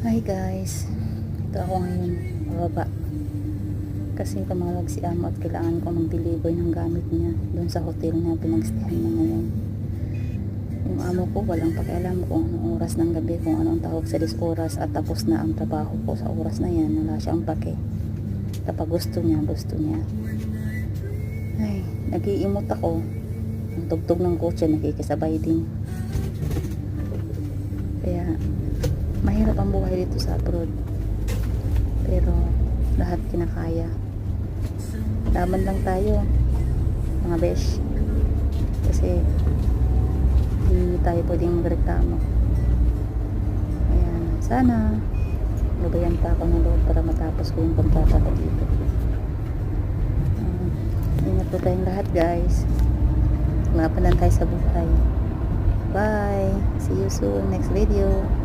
Hi guys, ito ako ngayon, bababa. Kasi tumawag si Amo at kailangan ko mag-deliver ng gamit niya doon sa hotel na pinagstahan niya ngayon. Yung amo ko walang pakialam kung anong oras ng gabi, kung anong tawag sa dis oras at tapos na ang trabaho ko sa oras na yan, wala siyang pake. Kapag gusto niya, gusto niya. Ay, nag-iimot ako. Ang tugtog ng kotse, nakikisabay din. Mahirap ang buhay dito sa abroad. Pero, lahat kinakaya. Laban lang tayo, mga besh. Kasi, hindi tayo pwedeng magreklamo. Kaya, sana, gabayan pa ako ng loob para matapos ko yung kontrata ko dito. Um, ingat po tayong lahat guys. Laban lang sa buhay. Bye! See you soon next video.